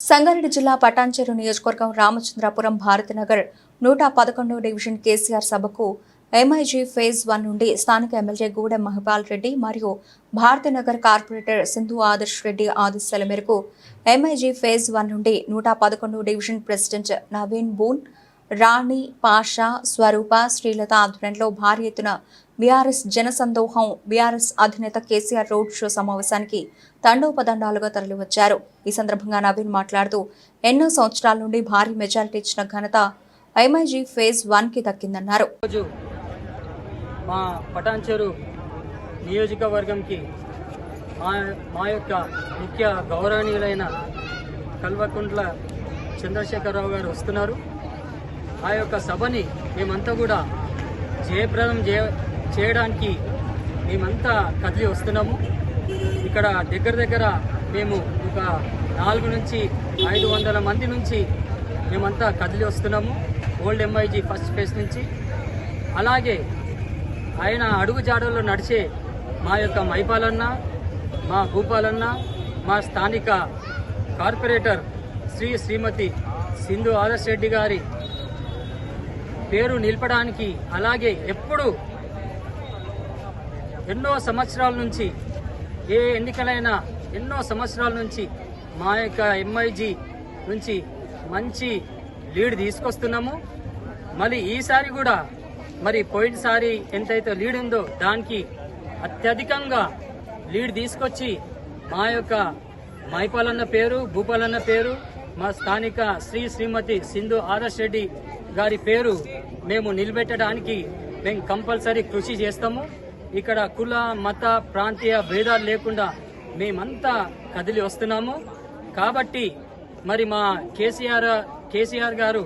సంగారెడ్డి జిల్లా పటాన్చెరు నియోజకవర్గం రామచంద్రాపురం భారతనగర్ నూట పదకొండో డివిజన్ కేసీఆర్ సభకు ఎంఐజీ ఫేజ్ వన్ నుండి స్థానిక ఎమ్మెల్యే గూడెం మహిపాల్ రెడ్డి మరియు భారతనగర్ కార్పొరేటర్ సింధు ఆదర్శ్ రెడ్డి ఆదేశాల మేరకు ఎంఐజీ ఫేజ్ వన్ నుండి నూట పదకొండు డివిజన్ ప్రెసిడెంట్ నవీన్ బూన్ రాణి పాషా స్వరూప శ్రీలత ఆధ్వర్యంలో భారీ ఎత్తున బీఆర్ఎస్ జనసందోహం బీఆర్ఎస్ అధినేత కేసీఆర్ రోడ్ షో సమావేశానికి తండోపదండాలుగా తరలివచ్చారు. ఈ సందర్భంగా నవీన్ మాట్లాడుతూ ఎన్నో సంవత్సరాల నుండి భారీ మెజారిటీ ఇచ్చిన ఘనత ఐమైజీ ఫేజ్ వన్కి దక్కిందన్నారు. రోజు మా పటాన్చెరు నియోజకవర్గంకి మా యొక్క ముఖ్య గౌరవనీయులైన కల్వకుంట్ల చంద్రశేఖరరావు గారు వస్తున్నారు. ఆ యొక్క సభని మేమంతా కూడా జయప్రదం జయ చేయడానికి మేమంతా కదిలి వస్తున్నాము. ఇక్కడ దగ్గర దగ్గర మేము ఒక నాలుగు నుంచి ఐదు వందల మంది నుంచి మేమంతా కదిలి వస్తున్నాము. ఓల్డ్ ఎంఐజీ ఫస్ట్ ఫేజ్ నుంచి. అలాగే ఆయన అడుగు జాడల్లో నడిచే మా యొక్క మైపాలన్న మా భూపాలన్న మా స్థానిక కార్పొరేటర్ శ్రీ శ్రీమతి సింధు ఆదర్శ్ రెడ్డి గారి పేరు నిలపడానికి అలాగే ఎప్పుడు ఎన్నో సంవత్సరాల నుంచి ఏ ఎన్నికలైనా ఎన్నో సంవత్సరాల నుంచి మా యొక్క ఎంఐజీ నుంచి మంచి లీడ్ తీసుకొస్తున్నాము. మళ్ళీ ఈసారి కూడా మరి పోయినసారి ఎంతైతే లీడ్ ఉందో దానికి అత్యధికంగా లీడ్ తీసుకొచ్చి మా యొక్క మైపాలన్న పేరు భూపాలన్న పేరు మా స్థానిక శ్రీ శ్రీమతి సింధు ఆదర్శ్ రెడ్డి గారి పేరు మేము నిలబెట్టడానికి మేము కంపల్సరీ కృషి చేస్తాము. ఇక్కడ కుల మత ప్రాంతీయ భేదాలు లేకుండా మేమంతా కదిలి వస్తున్నాము. కాబట్టి మరి మా కేసీఆర్ కేసీఆర్ గారు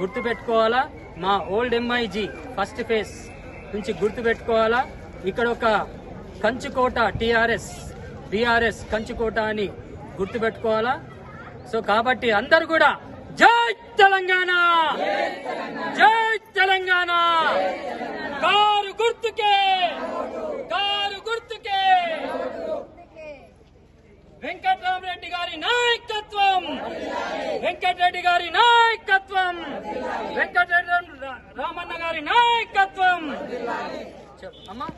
గుర్తుపెట్టుకోవాలా? మా ఓల్డ్ ఎంఐజీ ఫస్ట్ ఫేస్ నుంచి గుర్తుపెట్టుకోవాలా? ఇక్కడ ఒక కంచుకోట టిఆర్ఎస్ బీఆర్ఎస్ కంచుకోట అని గుర్తుపెట్టుకోవాలా? సో కాబట్టి అందరు కూడా జై తెలంగాణ! జై వెంకటరెడ్డి గారి నాయకత్వం. వెంకటరెడ్డి రామన్న గారి నాయకత్వం. అమ్మా.